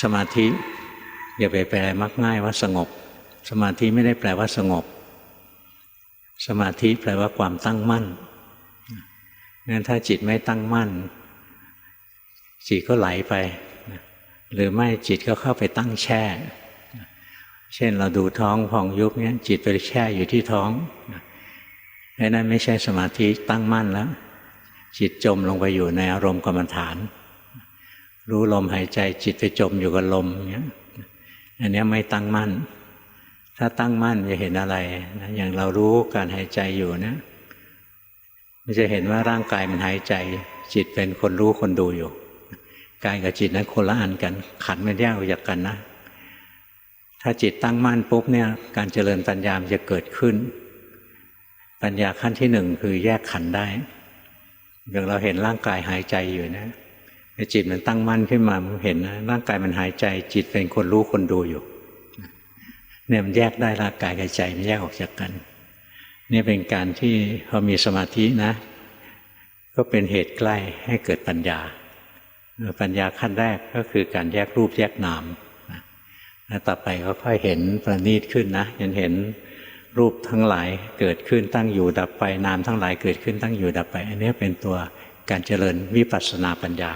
สมาธิอย่าไปแปลมักง่ายว่าสงบ สมาธิไม่ได้แปลว่าสงบ สมาธิแปลว่าความตั้งมั่นงั้นถ้าจิตไม่ตั้งมั่น จิตก็ไหลไป หรือไม่จิตก็เข้าไปตั้งแช่ เช่นเราดูท้องพองยุบเนี้ยจิตไปแช่อยู่ที่ท้องนั่นไม่ใช่สมาธิตั้งมั่นแล้ว จิตจมลงไปอยู่ในอารมณ์กรรมฐาน รู้ลมหายใจจิตไปจมอยู่กับลมเนี้ยอันนี้ไม่ตั้งมั่น ถ้าตั้งมั่นจะเห็นอะไรนะอย่างเรารู้การหายใจอยู่นะมันจะเห็นว่าร่างกายมันหายใจ จิตเป็นคนรู้คนดูอยู่กายกับจิตนั้นคนละอันกัน ขันมันแยกออกจากกันนะ ถ้าจิตตั้งมั่นปุ๊บเนี่ย การเจริญปัญญามนจะเกิดขึ้น ปัญญาขั้นที่หนึ่งคือแยกขันได้อย่างเราเห็นร่างกายหายใจอยู่นะ จิตมันตั้งมั่นขึ้นมามันเห็นนะร่างกายมันหายใจจิตเป็นคนรู้คนดูอยู่เนี่ยมันแยกได้ร่างกายกับใจมันแยกออกจากกันเนี่ยเป็นการที่พอมีสมาธินะ ก็เป็นเหตุใกล้ให้เกิดปัญญา ปัญญาขั้นแรกก็คือการแยกรูปแยกนามแล้วต่อไปก็ค่อยเห็นประณีตขึ้นนะยันเห็นรูปทั้งหลายเกิดขึ้นตั้งอยู่ดับไปนามทั้งหลายเกิดขึ้นตั้งอยู่ดับไป อันนี้เป็นตัวการเจริญวิปัสสนาปัญญา